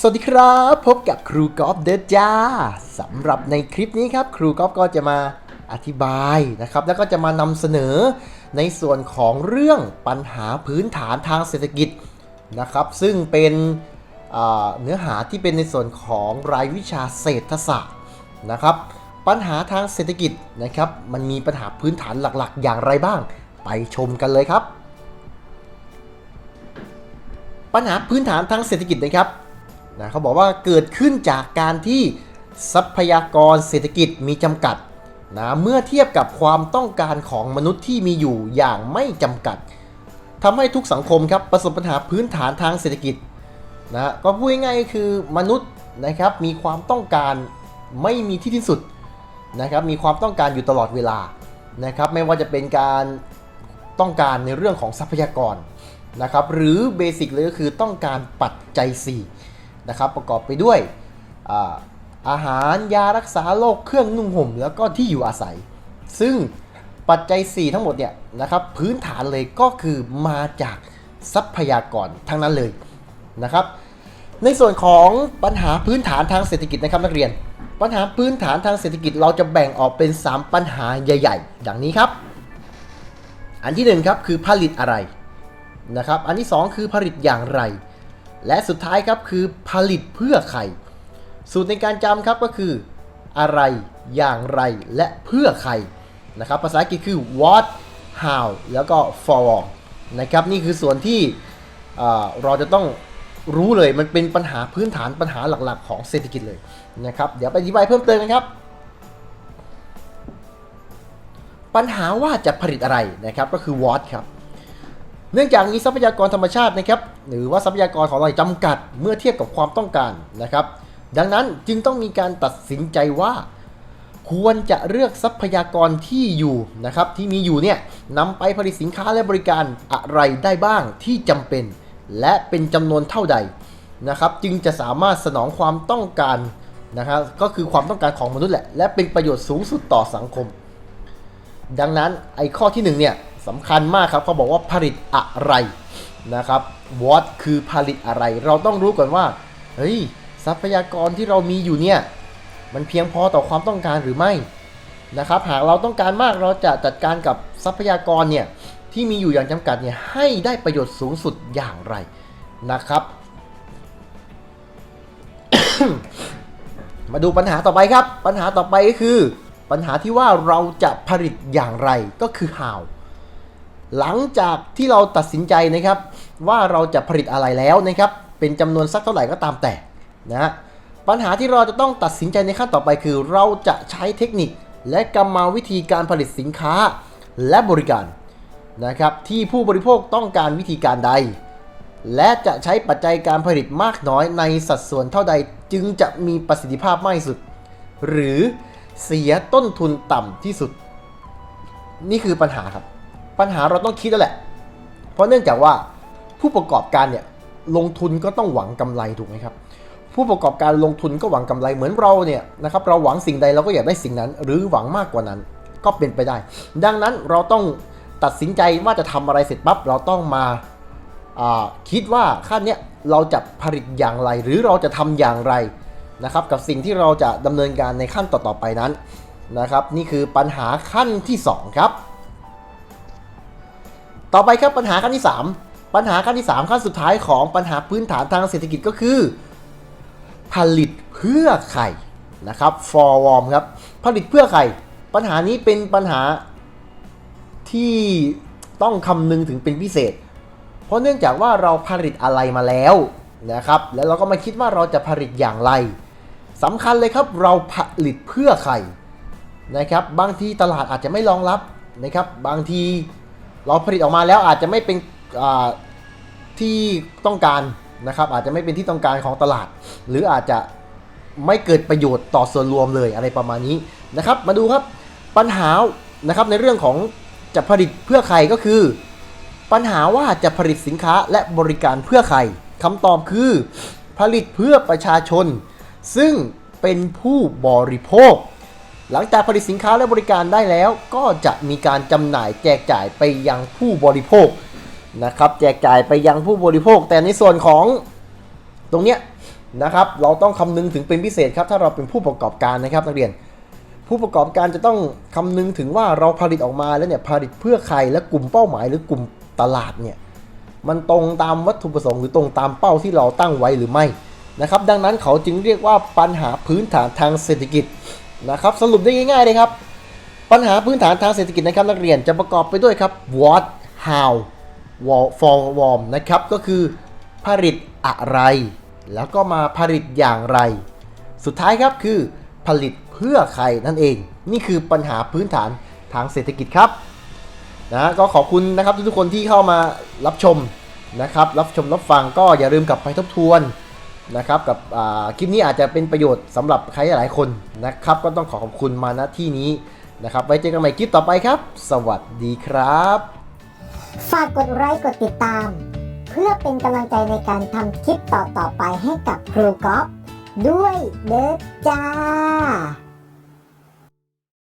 สวัสดีครับ พบกับครูกอล์ฟเดจ้าสำหรับในคลิปนี้ครับครูกอล์ฟก็จะมาอธิบายนะครับ แล้วก็จะมานำเสนอในส่วนของเรื่องปัญหาพื้นฐานทางเศรษฐกิจนะครับ ซึ่งเป็นเนื้อหาที่เป็นในส่วนของรายวิชาเศรษฐศาสตร์นะครับ ปัญหาทางเศรษฐกิจนะครับ มันมีปัญหาพื้นฐานหลักๆ อย่างไรบ้าง ไปชมกันเลยครับ ปัญหาพื้นฐานทางเศรษฐกิจนะครับ นะเขาบอกว่าเกิดขึ้นจากการที่ทรัพยากรเศรษฐกิจมีจำกัดนะเมื่อเทียบกับความต้องการของมนุษย์ที่มีอยู่อย่างไม่จำกัดทำให้ทุกสังคมครับประสบปัญหาพื้นฐานทางเศรษฐกิจนะก็พูดง่ายๆคือมนุษย์นะครับมีความต้องการไม่มีที่ที่สุดนะครับมีความต้องการอยู่ตลอดเวลานะครับไม่ว่าจะเป็นการต้องการในเรื่องของทรัพยากรนะครับหรือเบสิกเลยก็คือต้องการปัจจัย4 นะครับประกอบไปด้วยอาอาหารยารักษาโรคเครื่องนุ่งห่ม แล้วก็ที่อยู่อาศัย ซึ่งปัจจัย 4 ทั้งหมดเนี่ยนะครับพื้นฐานเลยก็คือมาจากทรัพยากรทั้งนั้นเลยนะครับในส่วนของปัญหาพื้นฐานทางเศรษฐกิจนะครับนักเรียน ปัญหาพื้นฐานทางเศรษฐกิจเราจะแบ่งออกเป็น 3 ปัญหาใหญ่ๆดังนี้ครับ อันที่หนึ่งครับคือผลิตอะไรนะครับอันที่สองคือผลิตอย่างไร และสุดท้ายครับคือผลิตเพื่อใคร สูตรในการจำครับก็คือ อะไร อย่างไร และเพื่อใครนะครับ ภาษาอังกฤษคือ what how แล้วก็ for นะครับนี่คือส่วนที่เราจะต้องรู้เลยมันเป็นปัญหาพื้นฐานปัญหาหลักๆ ของเศรษฐกิจเลยนะครับ เดี๋ยวไปอธิบายเพิ่มเติมกันครับ ปัญหาว่าจะผลิตอะไรนะครับก็คือ what ครับ เนื่องจากมีทรัพยากรธรรมชาตินะครับหรือว่าทรัพยากรของเราจำกัดเมื่อเทียบกับความต้องการนะครับ ดังนั้นจึงต้องมีการตัดสินใจว่า ควรจะเลือกทรัพยากรที่อยู่นะครับที่มีอยู่เนี่ยนำไปผลิตสินค้าและบริการอะไรได้บ้างที่จำเป็น และเป็นจำนวนเท่าใดนะครับ จึงจะสามารถสนองความต้องการนะครับก็คือความต้องการของมนุษย์แหละและเป็นประโยชน์สูงสุดต่อสังคม ดังนั้นไอ้ข้อที่หนึ่งเนี่ย สำคัญมากครับเขาบอกว่าผลิตอะไรนะครับ what คือผลิตอะไร เราต้องรู้ก่อนว่าเฮ้ยทรัพยากรที่เรามีอยู่เนี่ยมันเพียงพอต่อความต้องการหรือไม่นะครับ หากเราต้องการมากเราจะจัดการกับทรัพยากรเนี่ยที่มีอยู่อย่างจำกัดเนี่ยให้ได้ประโยชน์สูงสุดอย่างไรนะครับ มาดูปัญหาต่อไปครับ ปัญหาต่อไปก็คือ ปัญหาที่ว่าเราจะผลิตอย่างไรก็คือ how หลังจากที่เราตัดสินใจนะครับ ว่าเราจะผลิตอะไรแล้วนะครับ เป็นจำนวนสักเท่าไหร่ก็ตามแต่นะฮะปัญหาที่เราจะต้องตัดสินใจในขั้นต่อไปคือ เราจะใช้เทคนิคและกรรมวิธีการผลิตสินค้าและบริการนะครับ ที่ผู้บริโภคต้องการวิธีการใด และจะใช้ปัจจัยการผลิตมากน้อยในสัดส่วนเท่าใดจึงจะมีประสิทธิภาพมากที่สุด หรือเสียต้นทุนต่ำที่สุด นี่คือปัญหาครับ ปัญหาเราต้องคิดแล้วแหละ เพราะเนื่องจากว่าผู้ประกอบการเนี่ยลงทุนก็ต้องหวังกำไรถูกไหมครับผู้ประกอบการลงทุนก็หวังกำไรเหมือนเราเนี่ยนะครับเราหวังสิ่งใดเราก็อยากได้สิ่งนั้น หรือหวังมากกว่านั้นก็เป็นไปได้ ดังนั้นเราต้องตัดสินใจว่าจะทำอะไรเสร็จปั๊บเราต้องมาคิดว่าขั้นเนี้ยเราจะผลิตอย่างไร หรือเราจะทำอย่างไรนะครับกับสิ่งที่เราจะดำเนินการในขั้นต่อๆไปนั้นนะครับ นี่คือปัญหาขั้นที่สองครับ ต่อไปครับปัญหาขั้นที่ 3 ปัญหาขั้นที่ 3 ขั้นสุดท้ายของปัญหาพื้นฐานทางเศรษฐกิจก็คือ ผลิตเพื่อใครนะครับ for warm ครับ ผลิตเพื่อใครปัญหานี้เป็นปัญหาที่ต้องคำนึงถึงเป็นพิเศษ เพราะเนื่องจากว่าเราผลิตอะไรมาแล้วนะครับ แล้วเราก็มาคิดว่าเราจะผลิตอย่างไรสำคัญเลยครับเราผลิตเพื่อใครนะครับ บางทีตลาดอาจจะไม่รองรับนะครับ บางที เราผลิตออกมาแล้วอาจจะไม่เป็นที่ต้องการนะครับ อาจจะไม่เป็นที่ต้องการของตลาด หรืออาจจะไม่เกิดประโยชน์ต่อส่วนรวมเลยอะไรประมาณนี้นะครับ มาดูครับปัญหานะครับในเรื่องของจะผลิตเพื่อใครก็คือ ปัญหาว่าจะผลิตสินค้าและบริการเพื่อใครคำตอบคือ ผลิตเพื่อประชาชน ซึ่งเป็นผู้บริโภค หลังจากผลิตสินค้าและบริการได้แล้วก็จะมีการจำหน่ายแจกจ่ายไปยังผู้บริโภคนะครับ แจกจ่ายไปยังผู้บริโภค แต่ในส่วนของตรงเนี้ยนะครับ เราต้องคำนึงถึงเป็นพิเศษครับ ถ้าเราเป็นผู้ประกอบการนะครับนักเรียน ผู้ประกอบการจะต้องคำนึงถึงว่าเราผลิตออกมาแล้วเนี่ยผลิตเพื่อใครและกลุ่มเป้าหมายหรือกลุ่มตลาดเนี่ยมันตรงตามวัตถุประสงค์หรือตรงตามเป้าที่เราตั้งไว้หรือไม่นะครับ ดังนั้นเขาจึงเรียกว่าปัญหาพื้นฐานทางเศรษฐกิจ นะครับสรุปได้ง่ายๆเลยครับ ปัญหาพื้นฐานทางเศรษฐกิจนะครับนักเรียนจะประกอบไปด้วยครับ what how Wa- for warm นะครับก็คือผลิตอะไร แล้วก็มาผลิตอย่างไร สุดท้ายครับคือผลิตเพื่อใครนั่นเอง นี่คือปัญหาพื้นฐานทางเศรษฐกิจครับนะก็ขอบคุณนะครับทุกๆคนที่เข้ามารับชมนะครับ รับชมรับฟังก็อย่าลืมกลับไปทบทวน นะครับกับคลิปนี้อาจจะเป็นประโยชน์สำหรับใครหลายคนนะครับ ก็ต้องขอขอบคุณมาณที่นี้นะครับ ไว้เจอกันใหม่คลิปต่อไปครับ สวัสดีครับ ฝากกดไลค์กดติดตาม เพื่อเป็นกำลังใจในการทำคลิปต่อๆไปให้กับครูกอล์ฟด้วยเด้อจ้า